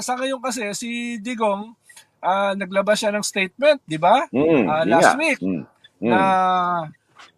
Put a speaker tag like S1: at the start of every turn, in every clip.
S1: Sa ngayon kasi, si Digong, ah, naglabas siya ng statement, di ba?
S2: Mm, yun
S1: last
S2: nga.
S1: week.
S2: Mm, mm.
S1: Na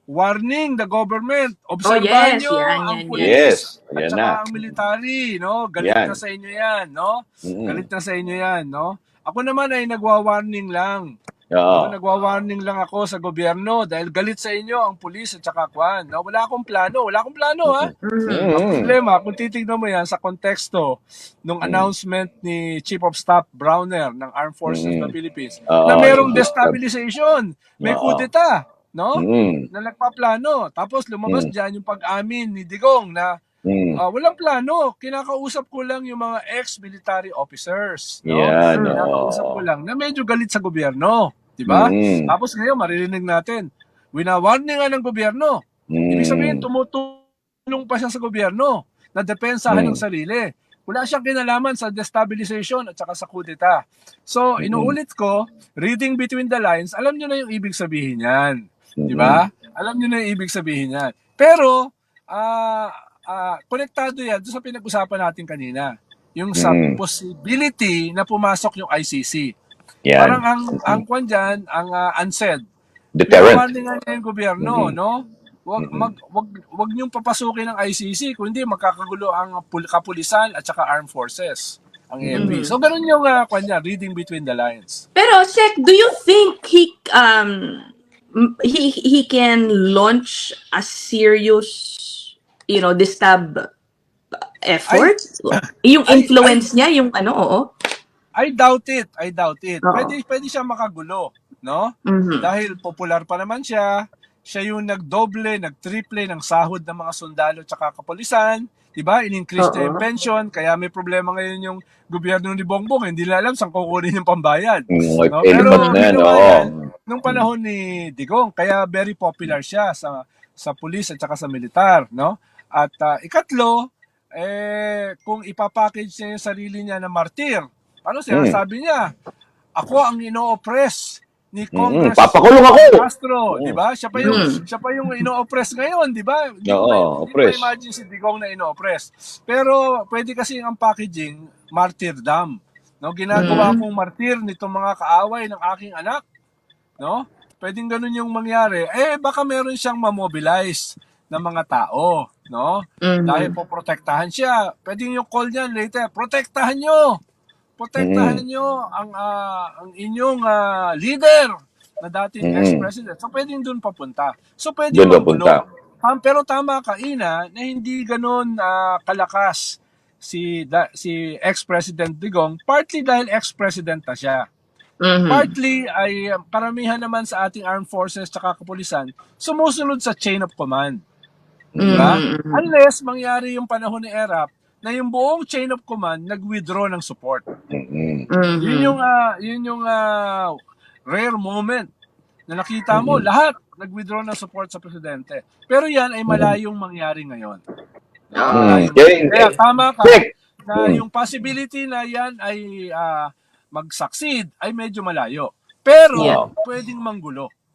S1: warning the government, obserbahan
S3: yes,
S1: nyo
S3: yan,
S1: ang
S3: yan,
S1: pulis
S2: Yes,
S1: at saka
S2: na.
S1: ang military, no? Galit
S2: Yan.
S1: na sa inyo yan, no?
S2: Mm,
S1: Galit na sa inyo yan, no? Ako naman ay nagwa-warning lang.
S2: Oo.
S1: Ako, nagwa-warning lang ako sa gobyerno dahil galit sa inyo ang pulis at saka kwan. No? Wala akong plano, wala akong plano ha.
S3: Mhm.
S1: Ang
S2: Mm.
S1: problema, kung titignan mo yan sa konteksto nung announcement ni Chief of Staff Browner ng Armed Forces
S2: Mm.
S1: ng Philippines
S2: Oo,
S1: na merong destabilization, may
S2: Oo.
S1: kudeta, no?
S2: Mm,
S1: Na nagpaplano. Tapos lumabas
S2: Mm.
S1: dyan yung pag-amin ni Digong na
S2: mm.
S1: ah, walang plano. Kinakausap ko lang yung mga ex-military officers. No?
S2: Yan,
S1: Kinakausap
S2: oo.
S1: ko lang na medyo galit sa gobyerno. Di ba?
S2: Mm,
S1: Tapos ngayon, maririnig natin, winawarning nga ng gobyerno. Ibig
S2: mm.
S1: sabihin, tumutulong pa siya sa gobyerno na depensahan
S2: Mm.
S1: ng sarili. Wala siyang kinalaman sa destabilization at saka sa kudeta. So, inuulit ko, reading between the lines, alam niyo na yung ibig sabihin yan. Di ba? Alam niyo na yung ibig sabihin yan. Pero, ah ah, konektado yan doon sa pinag-usapan natin kanina. Yung sa
S2: Mm.
S1: possibility na pumasok yung ICC.
S2: Yan.
S1: Parang ang ang kwan dyan, ang uh, unsaid,
S2: Deterrent.
S1: Pinawarning nga niya yung gobyerno,
S2: Mhm.
S1: no? Wag
S2: Mhm.
S1: mag wag wag niyong papasukin ng ICC kundi magkakagulo ang pul- kapulisan at saka armed forces ang AFP.
S3: Mhm.
S1: So ganun yung uh, kanya, reading between the lines.
S3: Pero Sek, do you think he um he he can launch a serious you know distab effort? yung
S1: I-
S3: influence niya, yung ano, oo.
S1: I doubt it. I doubt it.
S3: Oo.
S1: Pwede pwede siya makagulo, no?
S3: Mhm.
S1: Dahil popular pa naman siya. Siya yung nagdoble, nagtriple ng sahod ng mga sundalo at saka kapulisan. Diba? In-increase niya yung
S3: Oo.
S1: pension. Kaya may problema ngayon yung gobyerno ni Bongbong. Hindi nila alam saan kukunin yung pambayad.
S2: Mm,
S1: No? Pero
S2: naman na yan,
S1: ginawa
S2: oo.
S1: yan nung panahon ni Digong. Kaya very popular siya sa sa pulis at saka sa militar, no? At ah, ikatlo, eh kung ipapackage niya yung sarili niya na martir, ano siya
S2: Mm.
S1: sabi niya? Ako ang ino-oppress ni
S2: Mm,
S1: Congress
S2: papakulong ako!
S1: Castro,
S2: Mm.
S1: di ba? Siya pa yung
S3: Mm.
S1: siya pa yung ino-oppress ngayon, di ba? Hindi
S2: Oo,
S1: hindi ko
S2: oppress.
S1: imagine si Digong na ino-oppress. Pero pwede kasi ang packaging martyrdom. No, ginagawa
S3: Mm.
S1: kong martir nitong mga kaaway ng aking anak. No? Pwedeng ganun yung mangyari. Eh baka meron siyang mamobilize ng mga tao, no?
S3: Mhm.
S1: Dahil po protektahan siya. Pwedeng yung call niyan later, protektahan nyo. Protektahan
S2: Mm.
S1: nyo ang ah, ang inyong ah, leader na dating
S2: Mm.
S1: ex-president. So pwedeng doon papunta. So pwede
S2: Doon papunta.
S1: Um, pero tama ka Ina na hindi ganoon ah, kalakas si da, si ex-president Digong partly dahil ex-president na siya.
S3: Mhm.
S1: Partly ay um, karamihan naman sa ating armed forces tsaka kapulisan sumusunod sa chain of command. Diba?
S3: Mhm.
S1: Unless mangyari yung panahon ni ERAP na yung buong chain of command nag-withdraw ng support.
S2: Mm,
S3: Mhm.
S1: Yun yung ah, yun yung ah, rare moment na nakita mo
S2: Mhm.
S1: lahat nag-withdraw ng support sa presidente. Pero yan ay malayong mangyari ngayon.
S2: mm.
S1: Malayong-
S2: Kaya-
S1: Kaya tama ka
S2: Correct.
S1: na yung possibility na yan ay ah, mag-succeed ay medyo malayo. Pero
S2: Yeah.
S1: pwedeng manggulo.